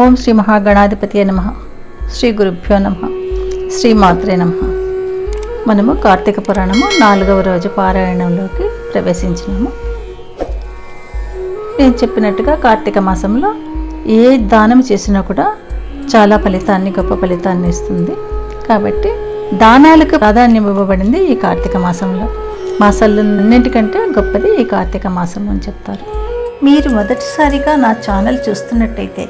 ఓం శ్రీ మహాగణాధిపతి నమ. శ్రీ గురుభ్యో నమ. శ్రీ మాత్రే నమ. మనము కార్తీక పురాణము నాలుగవ రోజు పారాయణంలోకి ప్రవేశించినాము. నేను చెప్పినట్టుగా కార్తీక మాసంలో ఏ దానం చేసినా కూడా చాలా ఫలితాన్ని గొప్ప ఫలితాన్ని ఇస్తుంది. కాబట్టి దానాలకు ప్రాధాన్యం ఇవ్వబడింది ఈ కార్తీక మాసంలో. మాసాల్లో అన్నింటికంటే గొప్పది ఈ కార్తీక మాసం అని చెప్తారు. మీరు మొదటిసారిగా నా ఛానల్ చూస్తున్నట్టయితే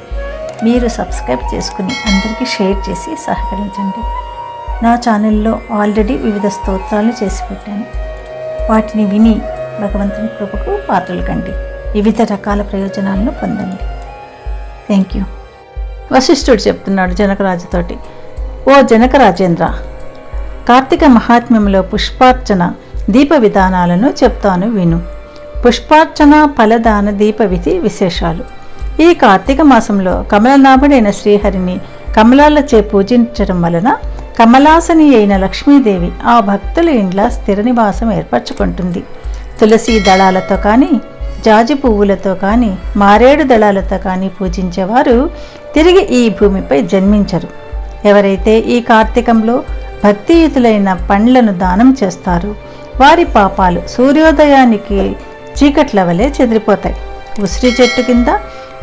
మీరు సబ్స్క్రైబ్ చేసుకుని అందరికీ షేర్ చేసి సహకరించండి. నా ఛానల్లో ఆల్రెడీ వివిధ స్తోత్రాలు చేసి పెట్టాను. వాటిని విని భగవంతుని కృపకు పాత్రలు కండి. వివిధ రకాల ప్రయోజనాలను పొందండి. థ్యాంక్ యూ వశిష్ఠుడు చెప్తున్నాడు జనకరాజుతోటి. ఓ జనకరాజేంద్ర కార్తీక మహాత్మ్యంలో పుష్పార్చన దీప విధానాలను చెప్తాను విను. పుష్పార్చన ఫలదాన దీప విధి విశేషాలు. ఈ కార్తీక మాసంలో కమలనాభుడైన శ్రీహరిని కమలాలచే పూజించడం వలన కమలాసని అయిన లక్ష్మీదేవి ఆ భక్తుల ఇండ్ల స్థిర నివాసం ఏర్పరచుకుంటుంది. తులసి దళాలతో కానీ జాజి పువ్వులతో కానీ మారేడు దళాలతో కానీ పూజించేవారు తిరిగి ఈ భూమిపై జన్మించరు. ఎవరైతే ఈ కార్తీకంలో భక్తియుతులైన పండ్లను దానం చేస్తారో వారి పాపాలు సూర్యోదయానికి చీకట్ల వలె చెదిరిపోతాయి. ఉసిరి చెట్టు కింద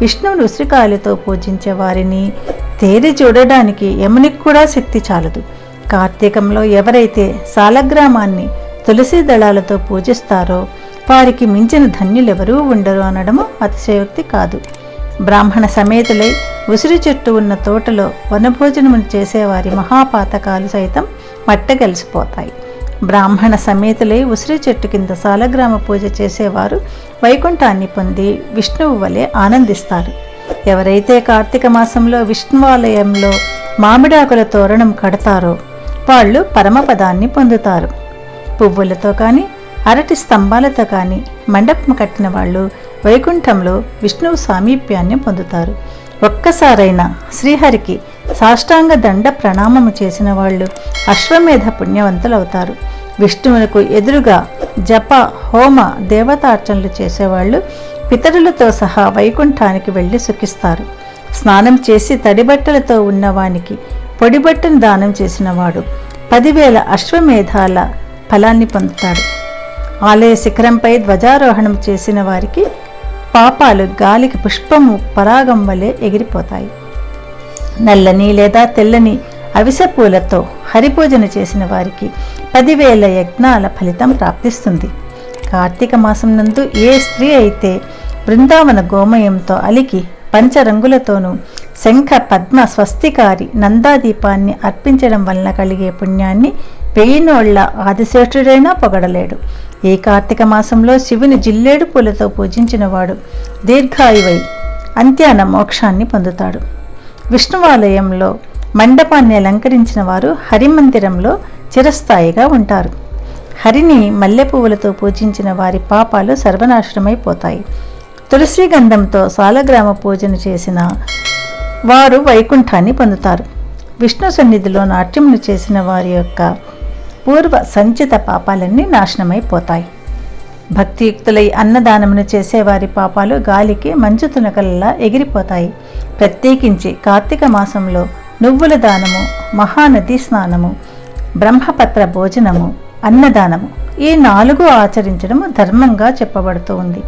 విష్ణువుని ఉసిరికాయలతో పూజించే వారిని తేరి చూడడానికి యమునికి కూడా శక్తి చాలదు. కార్తీకంలో ఎవరైతే సాలగ్రామాన్ని తులసి దళాలతో పూజిస్తారో వారికి మించిన ధన్యులెవరూ ఉండరు అనడము అతిశయోక్తి కాదు. బ్రాహ్మణ సమేతులై ఉసిరి చెట్టు ఉన్న తోటలో వనభోజనం చేసేవారి మహాపాతకాలు సైతం మట్టగలిసిపోతాయి. బ్రాహ్మణ సమేతులై ఉసిరి చెట్టు కింద సాలగ్రామ పూజ చేసేవారు వైకుంఠాన్ని పొంది విష్ణువు వలె ఆనందిస్తారు. ఎవరైతే కార్తీక మాసంలో విష్ణువాలయంలో మామిడాకుల తోరణం కడతారో వాళ్ళు పరమపదాన్ని పొందుతారు. పువ్వులతో కానీ అరటి స్తంభాలతో కానీ మండపం కట్టిన వాళ్ళు వైకుంఠంలో విష్ణువు సామీప్యాన్ని పొందుతారు. ఒక్కసారైనా శ్రీహరికి సాష్టాంగ దండ ప్రణామము చేసిన వాళ్ళు అశ్వమేధ పుణ్యవంతులవుతారు. విష్ణువులకు ఎదురుగా జప హోమ దేవతార్చనలు చేసేవాళ్ళు పితరులతో సహా వైకుంఠానికి వెళ్ళి సుఖిస్తారు. స్నానం చేసి తడిబట్టలతో ఉన్నవానికి పొడిబట్టను దానం చేసినవాడు పదివేల అశ్వమేధాల ఫలాన్ని పొందుతాడు. ఆలయ శిఖరంపై ధ్వజారోహణం చేసిన వారికి పాపాలు గాలికి పుష్పము పరాగం వలె ఎగిరిపోతాయి. నల్లని లేదా తెల్లని అవిసె పూలతో హరిపూజన చేసిన వారికి పదివేల యజ్ఞాల ఫలితం ప్రాప్తిస్తుంది. కార్తీక మాసం నందు ఏ స్త్రీ అయితే బృందావన గోమయంతో అలికి పంచరంగులతోనూ శంఖ పద్మ స్వస్తికారి నందాదీపాన్ని అర్పించడం వలన కలిగే పుణ్యాన్ని వెయ్యినోళ్ళ ఆదిశేషుడైనా పొగడలేడు. ఈ కార్తీక మాసంలో శివుని జిల్లేడు పూలతో పూజించినవాడు దీర్ఘాయువై అంత్యాన మోక్షాన్ని పొందుతాడు. విష్ణువాలయంలో మండపాన్ని అలంకరించిన వారు హరిమందిరంలో చిరస్థాయిగా ఉంటారు. హరిని మల్లె పువ్వులతో పూజించిన వారి పాపాలు సర్వనాశనమైపోతాయి. తులసి గంధంతో సాలగ్రామ పూజను చేసిన వారు వైకుంఠాన్ని పొందుతారు. విష్ణు సన్నిధిలో నాట్యములు చేసిన వారి యొక్క పూర్వ సంచిత పాపాలన్నీ నాశనమైపోతాయి. భక్తియుక్తులై అన్నదానమును చేసేవారి పాపాలు గాలికి మంచు తునకలలా ఎగిరిపోతాయి. ప్రత్యేకించి కార్తీక మాసంలో నువ్వుల దానము మహానది స్నానము బ్రహ్మపత్ర భోజనము అన్నదానము ఈ నాలుగు ఆచరించడము ధర్మంగా చెప్పబడుతూ ఉంది.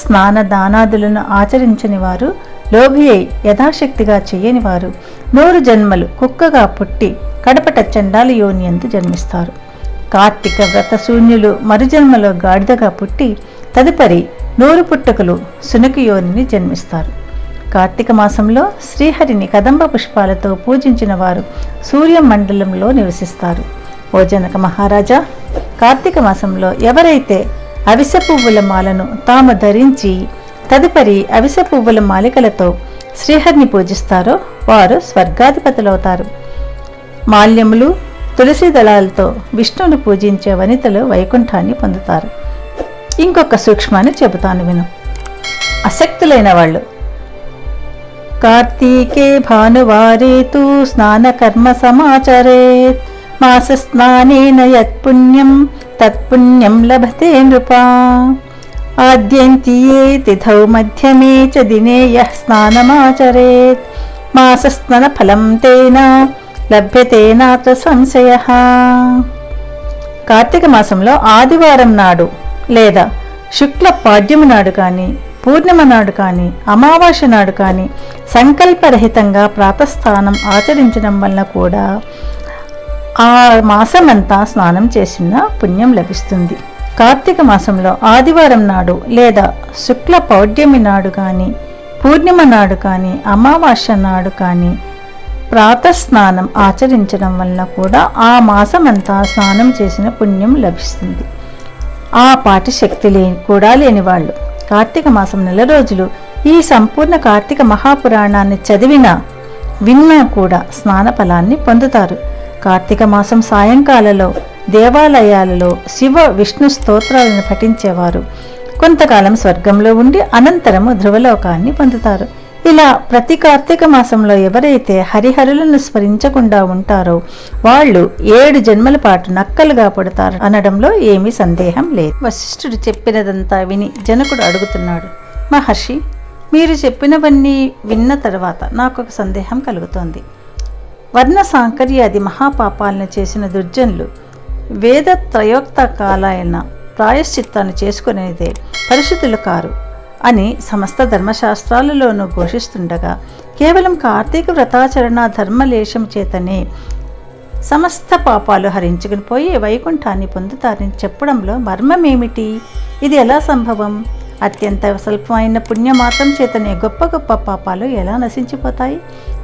స్నాన దానాదులను ఆచరించని వారు లోభి అయి యథాశక్తిగా చేయని వారు నూరు జన్మలు కుక్కగా పుట్టి కడపట చండాల యోనియందు జన్మిస్తారు. కార్తీక వ్రత శూన్యులు మరుజన్మలో గాడిదగా పుట్టి తదుపరి నూరు పుట్టకులు సునకయోనిని జన్మిస్తారు. కార్తీక మాసంలో శ్రీహరిని కదంబ పుష్పాలతో పూజించిన వారు సూర్య మండలంలో నివసిస్తారు. ఓ జనక మహారాజా కార్తీక మాసంలో ఎవరైతే అవిసె పువ్వుల మాలను తాము ధరించి తదుపరి అవిసె పువ్వుల మాలికలతో శ్రీహరిని పూజిస్తారో వారు స్వర్గాధిపతులవుతారు. మాల్యములు తులసి దళాలతో విష్ణువును పూజించే వనితలు వైకుంఠాన్ని పొందుతారు. ఇంకొక సూక్ష్మాన్ని చెబుతాను విను. అశక్తులైన వాళ్ళు. కార్తీకే భానువారే తు స్నానకర్మ సమాచరేత్. మాస స్నానేన యత్పుణ్యం తత్పుణ్యం లభతే నృపా. ఆద్యంతియే తిథౌ మధ్యమే చ దినే యః స్నానమాచరేత్. మాసస్నన ఫలం తేన లభ్యతే నాత్ర సంశయ. కార్తీక మాసంలో ఆదివారం నాడు లేదా శుక్ల పాడ్యము నాడు కానీ పూర్ణిమ నాడు కానీ అమావాస్య నాడు కానీ సంకల్పరహితంగా ప్రాతస్థానం ఆచరించడం వలన కూడా ఆ మాసమంతా స్నానం చేసిన పుణ్యం లభిస్తుంది. కార్తీక మాసంలో ఆదివారం నాడు లేదా శుక్ల పౌడ్యమి నాడు కానీ పూర్ణిమ నాడు కానీ అమావాస్య నాడు కానీ ప్రాతస్నానం ఆచరించడం వలన కూడా ఆ మాసమంతా స్నానం చేసిన పుణ్యం లభిస్తుంది. ఆ పాటి శక్తి లేని కూడా లేని వాళ్ళు కార్తీక మాసం నెల రోజులు ఈ సంపూర్ణ కార్తీక మహాపురాణాన్ని చదివినా విన్నా కూడా స్నాన ఫలాన్ని పొందుతారు. కార్తీక మాసం సాయంకాలలో దేవాలయాలలో శివ విష్ణు స్తోత్రాలను పఠించేవారు. కొంతకాలం స్వర్గంలో ఉండి అనంతరము ధ్రువలోకాన్ని పొందుతారు. ఇలా ప్రతి కార్తీక మాసంలో ఎవరైతే హరిహరులను స్మరించకుండా ఉంటారో వాళ్ళు ఏడు జన్మల పాటు నక్కలుగా పడతారు అనడంలో ఏమీ సందేహం లేదు. వశిష్ఠుడు చెప్పినదంతా విని జనకుడు అడుగుతున్నాడు మహర్షి మీరు చెప్పినవన్నీ విన్న తర్వాత నాకు ఒక సందేహం కలుగుతోంది. వర్ణ సాంకర్యాది మహాపాపాలను చేసిన దుర్జనులు వేద త్రయోక్త కాలాయన ప్రాయశ్చిత్తాన్ని చేసుకునేదే పరిశుద్ధులు కారు. అని సమస్త ధర్మశాస్త్రాలలోనూ ఘోషిస్తుండగా కేవలం కార్తీక వ్రతాచరణ ధర్మలేశం చేతనే సమస్త పాపాలు హరించుకుని పోయి వైకుంఠాన్ని పొందుతారని చెప్పడంలో మర్మమేమిటి? ఇది ఎలా సంభవం? అత్యంత స్వల్పమైన పుణ్యమాత్రం చేతనే గొప్ప గొప్ప పాపాలు ఎలా నశించిపోతాయి?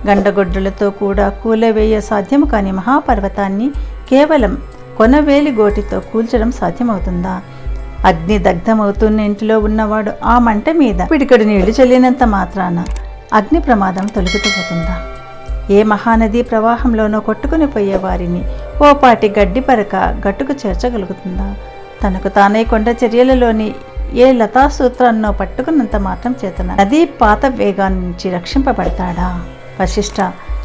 గండగొడ్డులతో కూడా కూలవేయ సాధ్యము కాని మహాపర్వతాన్ని కేవలం కొనవేలి గోటితో కూల్చడం సాధ్యమవుతుందా? అగ్ని దగ్ధమవుతున్న ఇంటిలో ఉన్నవాడు ఆ మంట మీద పిడికడు నీళ్ళు చల్లినంత మాత్రాన అగ్ని ప్రమాదం తొలగిపోతుందా? ఏ మహానది ప్రవాహంలోనో కొట్టుకుని పోయే వారిని ఓ పాటి గడ్డి పరక గట్టుకు చేర్చగలుగుతుందా? తనకు తానే కొండ చర్యలలోని ఏ లతా సూత్రాన్నో పట్టుకున్నంత మాత్రం చేతన నదీ పాత వేగాన్ని నుంచి రక్షింపబడతాడా? వశిష్ట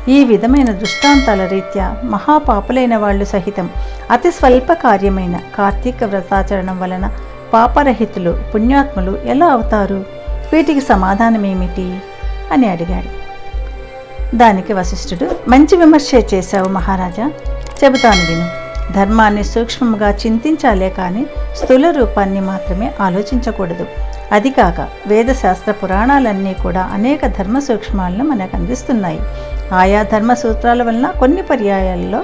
ఈ విధమైన దృష్టాంతాల రీత్యా మహాపాపులైన వాళ్ళు సహితం అతి స్వల్ప కార్యమైన కార్తీక వ్రతాచరణం వలన పాపరహితులు పుణ్యాత్ములు ఎలా అవుతారు? వీటికి సమాధానమేమిటి? అని అడిగాడు. దానికి వశిష్ఠుడు మంచి విమర్శే చేశావు మహారాజా. చెబుతాను విను. ధర్మాన్ని సూక్ష్మముగా చింతించాలే కానీ స్థూల రూపాన్ని మాత్రమే ఆలోచించకూడదు. అది కాక వేదశాస్త్ర పురాణాలన్నీ కూడా అనేక ధర్మ సూక్ష్మాలను మనకు అందిస్తున్నాయి. ఆయా ధర్మ సూత్రాల వలన కొన్ని పర్యాయాల్లో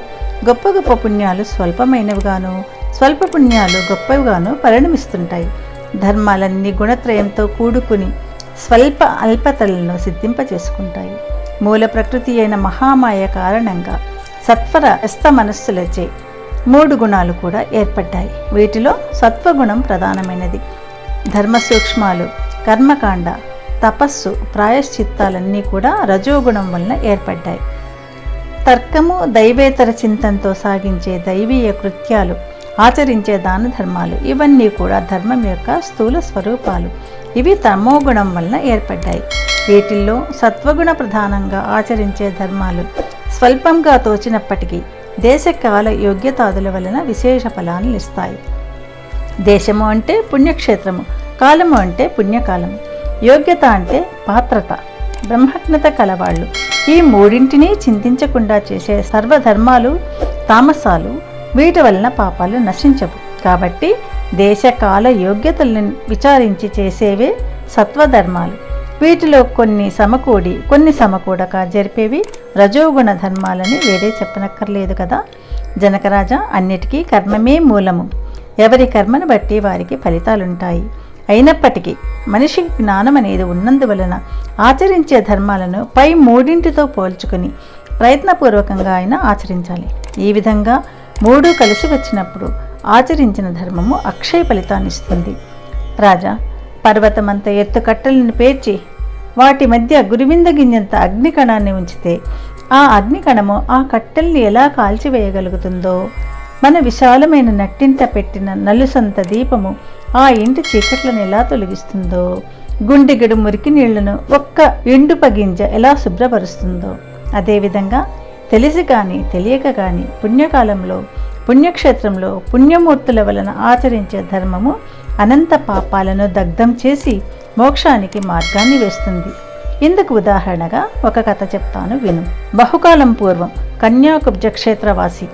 గొప్ప గొప్ప పుణ్యాలు స్వల్పమైనవిగాను స్వల్ప పుణ్యాలు గొప్పవిగాను పరిణమిస్తుంటాయి. ధర్మాలన్నీ గుణత్రయంతో కూడుకుని స్వల్ప అల్పతలను సిద్ధింపచేసుకుంటాయి మూల ప్రకృతి అయిన మహామాయ కారణంగా సత్వర అస్త మనస్సులచే మూడు గుణాలు కూడా ఏర్పడ్డాయి. వీటిలో సత్వగుణం ప్రధానమైనది. ధర్మ సూక్ష్మాలు కర్మకాండ తపస్సు ప్రాయశ్చిత్తాలన్నీ కూడా రజోగుణం వలన ఏర్పడ్డాయి. తర్కము దైవేతర చింతనతో సాగించే దైవీయ కృత్యాలు ఆచరించే దాన ధర్మాలు ఇవన్నీ కూడా ధర్మం యొక్క స్థూల స్వరూపాలు. ఇవి తమోగుణం వలన ఏర్పడ్డాయి. వీటిల్లో సత్వగుణ ప్రధానంగా ఆచరించే ధర్మాలు స్వల్పంగా తోచినప్పటికీ దేశకాల యోగ్యతాదుల వలన విశేష ఫలాన్ని ఇస్తాయి. దేశము అంటే పుణ్యక్షేత్రము కాలము అంటే పుణ్యకాలము యోగ్యత అంటే పాత్రత బ్రహ్మజ్ఞత కలవాళ్ళు. ఈ మూడింటిని చింతించకుండా చేసే సర్వధర్మాలు తామసాలు వీటి వలన పాపాలు నశించవు. కాబట్టి దేశకాల యోగ్యతలను విచారించి చేసేవే సత్వధర్మాలు. వీటిలో కొన్ని సమకూడి కొన్ని సమకూడక జరిపేవి రజోగుణ ధర్మాలని వేరే చెప్పనక్కర్లేదు కదా? జనకరాజా అన్నిటికీ కర్మమే మూలము. ఎవరి కర్మను బట్టి వారికి ఫలితాలుంటాయి. అయినప్పటికీ మనిషికి జ్ఞానం అనేది ఉన్నందువలన ఆచరించే ధర్మాలను పై మూడింటితో పోల్చుకుని ప్రయత్నపూర్వకంగా ఆయన ఆచరించాలి. ఈ విధంగా మూడు కలిసి వచ్చినప్పుడు ఆచరించిన ధర్మము అక్షయ ఫలితాన్నిస్తుంది రాజా పర్వతమంత ఎత్తు కట్టెలను పేర్చి వాటి మధ్య గురివింద గింజంత అగ్నికణాన్ని ఉంచితే ఆ అగ్నికణము ఆ కట్టెల్ని ఎలా కాల్చివేయగలుగుతుందో? మన విశాలమైన నట్టింట పెట్టిన నలుసంత దీపము ఆ ఇంటి చీకట్లను ఎలా తొలగిస్తుందో గుండెగడు మురికి నీళ్ళను ఒక్క ఎండు పగింజ ఎలా శుభ్రపరుస్తుందో. అదేవిధంగా తెలిసి కానీ తెలియక కానీ పుణ్యకాలంలో పుణ్యక్షేత్రంలో పుణ్యమూర్తుల వలన ఆచరించే ధర్మము అనంత పాపాలను దగ్ధం చేసి మోక్షానికి మార్గాన్ని వేస్తుంది. ఇందుకు ఉదాహరణగా ఒక కథ చెప్తాను విను. బహుకాలం పూర్వం కన్యాకుబ్జ క్షేత్రవాసి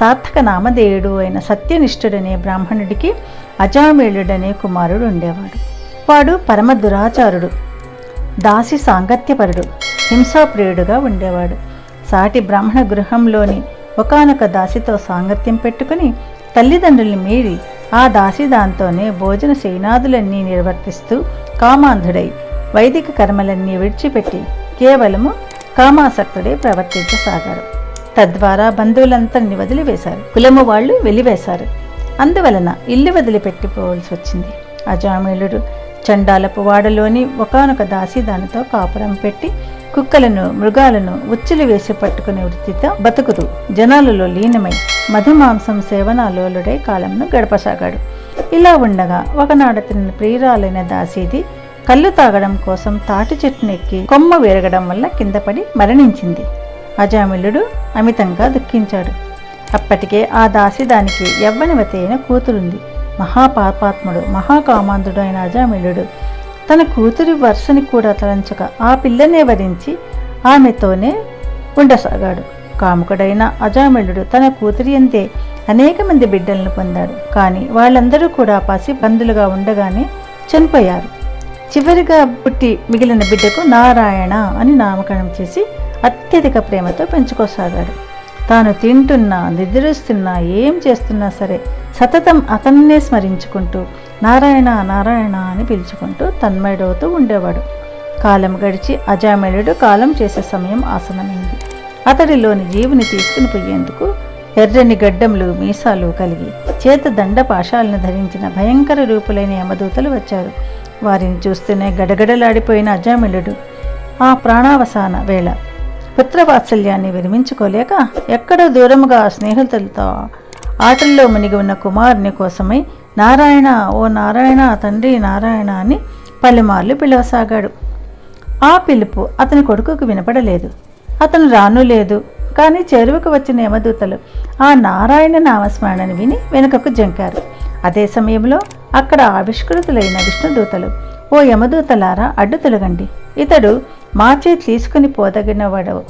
సార్థక నామధేయుడు అయిన సత్యనిష్ఠుడనే బ్రాహ్మణుడికి అజామేళుడనే కుమారుడు ఉండేవాడు. వాడు పరమ దురాచారుడు దాసి సాంగత్యపరుడు హింసాప్రియుడుగా ఉండేవాడు. సాటి బ్రాహ్మణ గృహంలోని ఒకానొక దాసితో సాంగత్యం పెట్టుకుని తల్లిదండ్రుల్ని మీరి ఆ దాసి దాంతోనే భోజన శయనాదులన్నీ నిర్వర్తిస్తూ కామాంధుడై వైదిక కర్మలన్నీ విడిచిపెట్టి కేవలము కామాసక్తుడే ప్రవర్తించసాగాడు తద్వారా బంధువులంతరిని వదిలివేశారు. కులము వాళ్ళు వెలివేశారు. అందువలన ఇల్లు వదిలిపెట్టిపోవలసి వచ్చింది. అజామీళుడు చండాలపు వాడలోని ఒకనొక దాసి దానితో కాపురం పెట్టి కుక్కలను మృగాలను ఉచ్చులు వేసి పట్టుకునే వృత్తితో బతుకుతూ జనాలలో లీనమై మధుమాంసం సేవనాలోలుడై కాలంను గడపసాగాడు. ఇలా ఉండగా ఒకనాడు ప్రియురాలైన దాసీది కళ్ళు తాగడం కోసం తాటి చెట్టును ఎక్కి కొమ్మ విరగడం వల్ల కింద పడి మరణించింది. అజామిలుడు అమితంగా దుఃఖించాడు. అప్పటికే ఆ దాసి దానికి యవ్వనివతి అయిన కూతురుంది. మహాపాపాత్ముడు మహాకామాంధుడు అయిన అజామిలుడు తన కూతురి వరుసని కూడా తలంచక ఆ పిల్లనే వరించి ఆమెతోనే ఉండసాగాడు. కాముకుడైన అజామిళుడు తన కూతురి అంతే అనేక మంది బిడ్డలను పొందాడు. కానీ వాళ్ళందరూ కూడా పసి బంధులుగా ఉండగానే చనిపోయారు. చివరిగా పుట్టి మిగిలిన బిడ్డకు నారాయణ అని నామకరణం చేసి అత్యధిక ప్రేమతో పెంచుకోసాగాడు. తాను తింటున్నా నిద్రిస్తున్నా ఏం చేస్తున్నా సరే సతతం అతన్నే స్మరించుకుంటూ నారాయణ నారాయణ అని పిలుచుకుంటూ తన్మయుడవుతూ ఉండేవాడు. కాలం గడిచి అజామేళుడు కాలం చేసే సమయం ఆసనమైంది అతడిలోని జీవుని తీసుకుని పోయేందుకు ఎర్రని గడ్డములు మీసాలు కలిగి చేత దండ పాశాలను ధరించిన భయంకర రూపులైన యమదూతలు వచ్చారు. వారిని చూస్తూనే గడగడలాడిపోయిన అజామిళుడు ఆ ప్రాణావసాన వేళ పుత్రవాత్సల్యాన్ని విరమించుకోలేక ఎక్కడో దూరముగా స్నేహితులతో ఆటల్లో మునిగి ఉన్న కుమారుని కోసమై నారాయణ ఓ నారాయణ తండ్రి నారాయణ అని పలుమార్లు పిలవసాగాడు. ఆ పిలుపు అతని కొడుకుకు వినపడలేదు. అతను రాను లేదు. కానీ చెరువుకు వచ్చిన యమదూతలు ఆ నారాయణ నామస్మరణని విని వెనుకకు జంకారు. అదే సమయంలో అక్కడ ఆవిష్కృతులైన విష్ణుదూతలు ఓ యమదూతలారా అడ్డు తొలగండి. ఇతడు మార్చే తీసుకుని పోదగినవాడు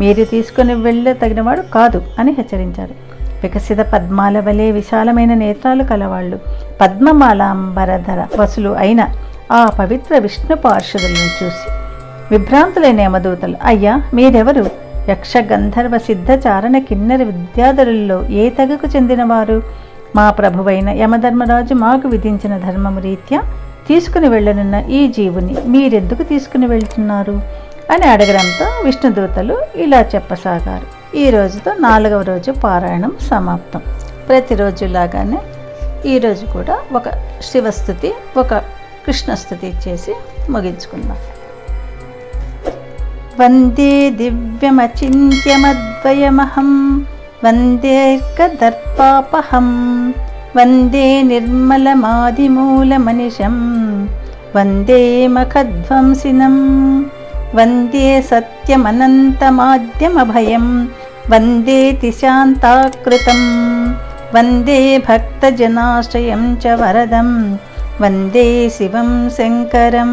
మీరు తీసుకుని వెళ్ళ తగినవాడు కాదు అని హెచ్చరించారు. వికసిత పద్మాల వలె విశాలమైన నేత్రాలు కలవాళ్ళు. పద్మమాలాంబరధర వసులు అయిన ఆ పవిత్ర విష్ణు పార్షదులను చూసి విభ్రాంతులైన యమదూతలు అయ్యా మీరెవరు? యక్ష గంధర్వ సిద్ధ చారణ కిన్నెర విద్యాధరుల్లో ఏ తెగకు చెందినవారు? మా ప్రభువైన యమధర్మరాజు మాకు విధించిన ధర్మము రీత్యా తీసుకుని వెళ్ళనున్న ఈ జీవుని మీరెందుకు తీసుకుని వెళ్తున్నారు? అని అడగడంతో విష్ణుదూతలు ఇలా చెప్పసాగారు. ఈ రోజుతో నాలుగవ రోజు పారాయణం సమాప్తం. ప్రతిరోజు లాగానే ఈరోజు కూడా ఒక శివస్థుతి ఒక కృష్ణస్థుతి చేసి ముగించుకుందాం. వందే దివ్యమచింత్యమద్వయమహం వందేర్కదర్పాపహం వందే నిర్మలమాదిమూలమనిషం వందే మఖధ్వంసినం వందే సత్యమనంతమాద్యమభయం వందే తిశాంతాకృతం వందే భక్తజనాశ్రయం చ వరదం వందే శివం శంకరం.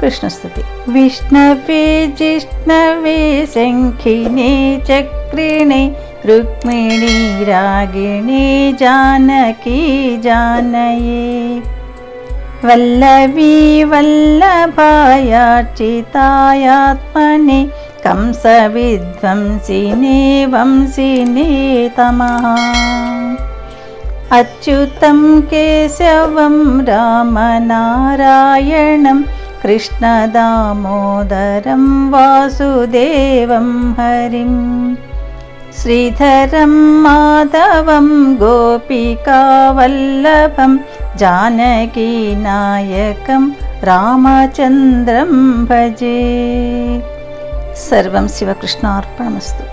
కృష్ణస్థుతి. విష్ణవే జిష్ణవే శంఖినే रुक्मिणी रागिणी जानकी जानये वल्लवी वल्लभायचितायात्मने कंसविध्वंसि नेवंसि तमः अच्युतं केशवं रामनारायणं कृष्णदामोदरं वासुदेवं हरिम् श्रीधरं माधवं गोपिकावल्लभं जानकीनायकं रामचन्द्रं भजे सर्वं शिवकृष्णार्पणमस्तु